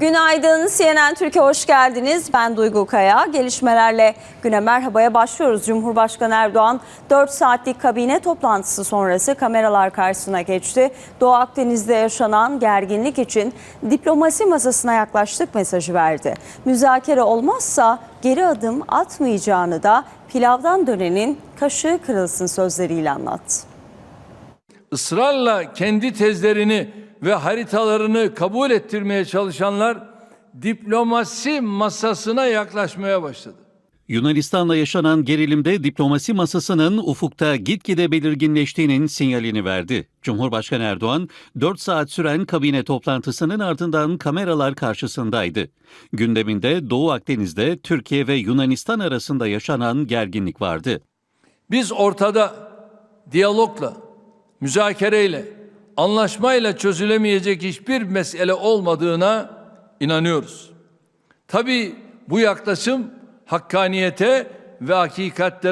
Günaydın CNN Türkiye hoş geldiniz. Ben Duygu Kaya. Gelişmelerle güne merhabaya başlıyoruz. Cumhurbaşkanı Erdoğan 4 saatlik kabine toplantısı sonrası kameralar karşısına geçti. Doğu Akdeniz'de yaşanan gerginlik için diplomasi masasına yaklaştık mesajı verdi. Müzakere olmazsa geri adım atmayacağını da pilavdan dönenin kaşığı kırılsın sözleriyle anlattı. ısrarla kendi tezlerini ve haritalarını kabul ettirmeye çalışanlar diplomasi masasına yaklaşmaya başladı. Yunanistan'la yaşanan gerilimde diplomasi masasının ufukta gitgide belirginleştiğinin sinyalini verdi. Cumhurbaşkanı Erdoğan 4 saat süren kabine toplantısının ardından kameralar karşısındaydı. Gündeminde Doğu Akdeniz'de Türkiye ve Yunanistan arasında yaşanan gerginlik vardı. Biz ortada diyalogla, müzakereyle, anlaşmayla çözülemeyecek hiçbir mesele olmadığına inanıyoruz. Tabii bu yaklaşım hakkaniyete ve hakikatlere